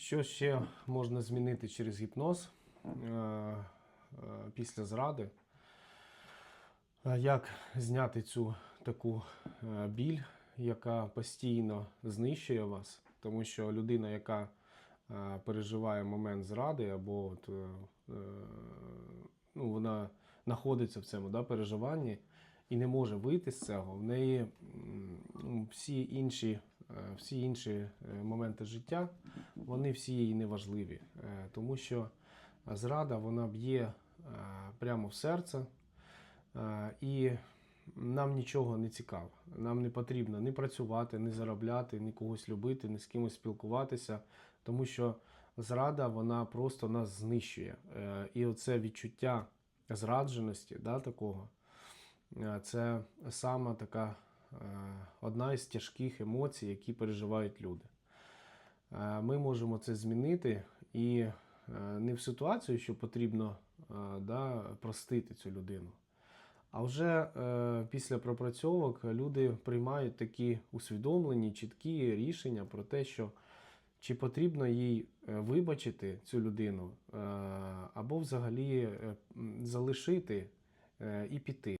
Що ще можна змінити через гіпноз е, е, після зради? Е, Як зняти цю таку біль, яка постійно знищує вас? Тому що людина, яка переживає момент зради, або от, ну, вона знаходиться в цьому да, переживанні і не може вийти з цього, в неї всі інші, всі інші е, моменти життя вони всі їй не важливі, е, тому що зрада вона б'є е, прямо в серце, е, і нам нічого не цікаво. Нам не потрібно ні працювати, ні заробляти, ні когось любити, ні з кимось спілкуватися, тому що зрада вона просто нас знищує. Е, І оце відчуття зрадженості, да, такого, е, це сама така е, одна із тяжких емоцій, які переживають люди. Е, Ми можемо це змінити і е, не в ситуацію, що потрібно е, да, простити цю людину. А вже е, після пропрацьовок люди приймають такі усвідомлені, чіткі рішення про те, що чи потрібно їй е, вибачити цю людину, е, або взагалі е, залишити е, і піти.